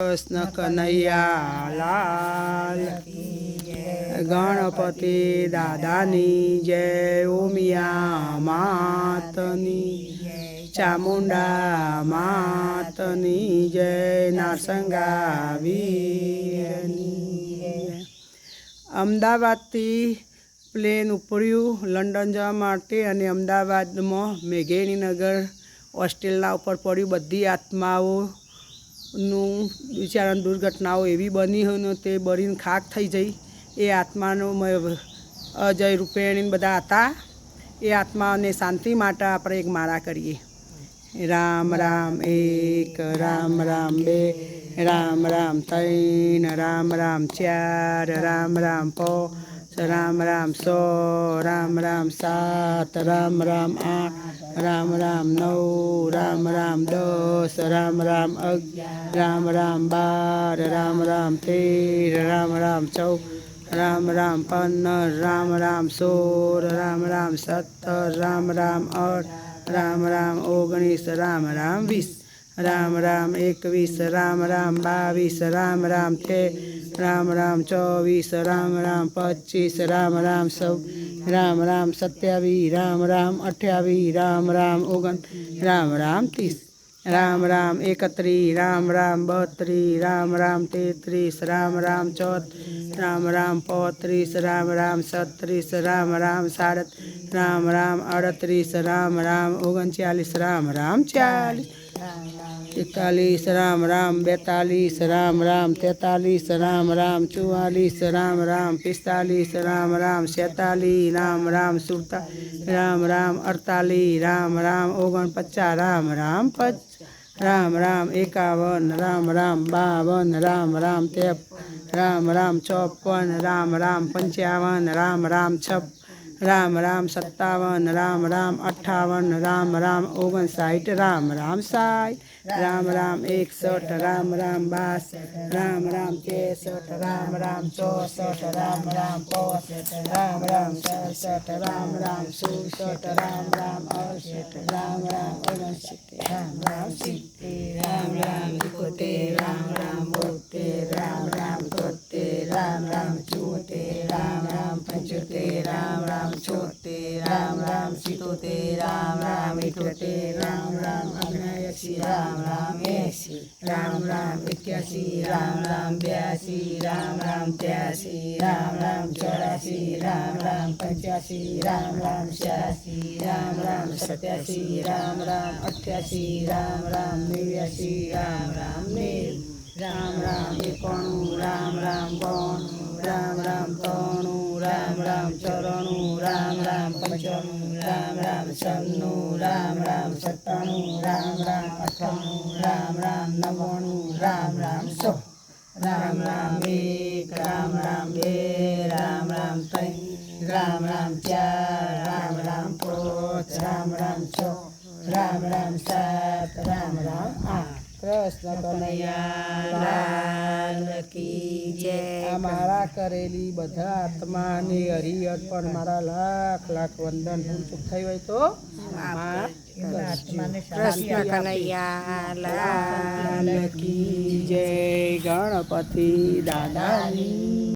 કૃષ્ણ કનૈયા લાલ ગણપતિ દાદાની જય ઉમિયા માતની ચામુંડા માતની જય નારસંગા અમદાવાદથી પ્લેન ઉપડ્યું લંડન જવા માટે અને અમદાવાદમાં મેઘેણીનગર હોસ્ટેલના ઉપર પડ્યું બધી આત્માઓનું બિચારાની દુર્ઘટનાઓ એવી બની હોય ને તે બળીને ખાક થઈ જઈ. એ આત્માનો અજય રૂપેણી બધા હતા. એ આત્માને શાંતિ માટે આપણે એક માળા કરીએ. રામ રામ, એક, રામ રામ, બે, રામ રામ, ત્રણ, રામ રામ, ચાર, રામ રામ, પાંચ, રામ રામ, સો, રામ રામ, સાત, રામ રામ, આઠ રામ રામ નવ રામ રામ દસ રામ રામ અગિયાર રામ રામ બાર રામ રામ તેર રામ રામ ચૌદ રામ રામ પંદર રામ રામ સોળ રામ રામ સત્તર રામ રામ અઢ રામ રામ ઓગણીસ રામ રામ વીસ રામ રામ એકવીસ રામ રામ બાવીસ રામ રામ તે રામ રામ ચોવીસ રામ રામ પચીસ રામ રામ સૌ રામ રામ સત્યાવીસ રામ રામ અઠ્યાવીસ રામ રામ ઓગણ રામ રામ ત્રીસ રામ રામ એકત્રીસ રામ રામ બત્રીસ રામ રામ તેત્રીસ રામ રામ ચોત રામ રામ પોત્રીસ રામ રામ છત્રીસ રામ રામ સાડત રામ રામ અડત્રીસ રામ રામ ઓગણચાલીસ રામ રામ ચાલીસ તેતાલીસ રામ રામ બેતાલીસ રામ રામ તેતાલીસ રામ રામ ચુવાલીસ રામ રામ પિસ્તાલીસ રામ રામ છેતાલીસ રામ રામ સુડતાલીસ રામ રામ અડતાલીસ રામ રામ ઓગણપચાસ રામ રામ પચ રામ રામ એકાવન રામ રામ બાવન રામ રામ તેપ રામ રામ ચોપન રામ રામ પંચાવન રામ રામ છપ રામ રામ સત્તાવન રામ રામ અઠાવન રામ રામ ઓગણસાઠ રામ રામ સાઠ રામ રામ એકસઠ રામ રામ બાસઠ રામ રામ ત્રેસઠ રામ રામ ચોસઠ રામ રામ પોસઠ રામ રામ સડસઠ રામ રામ સુડસઠ રામ રામ અડસઠ રામ રામ ઓગણસિત્તેર રામ રામ સિત્તેર રામ રામ રામ રામ છોતેર રામ રામ સિત્તોતેર રામ રામ ઇઠોતેર રામ રામ અગ્નાએંસી રામ રામ એંસી રામ રામ એક્યાસી રામ રામ બ્યાસી રામ રામ ત્યાસી રામ રામ ચોરાસી રામ રામ પંચ્યાસી રામ રામ છ્યાસી રામ રામ સત્યાસી રામ રામ અઠ્યાસી રામ રામ નેવ્યાસી રામ રામ નેવ રામ રામ એકાણું રામ રામ બાણું રામ રામ ત્રાણું રામ રામ ચોરાણું રામ રામ પંચાણું રામ રામ છન્નું રામ રામ સત્તાણું રામ રામ અઠ્ઠાણું રામ રામ નવ્વાણું રામ રામ સો રામ રામ એક રામ રામ બે રામ રામ ત્રણ રામ રામ ચાર રામ રામ પાંચ રામ રામ છ રામ રામ સાત રામ રામ આઠ કૃષ્ણ કનૈયા લાલ કી જય આ મારા કરેલી બધા આત્માને હરિહર પણ મારા લાખ લાખ વંદન હું ચૂક થઈ હોય તો? કૃષ્ણ. કનૈયા લાલ લાલ કી જય ગણપતિ દાદાની.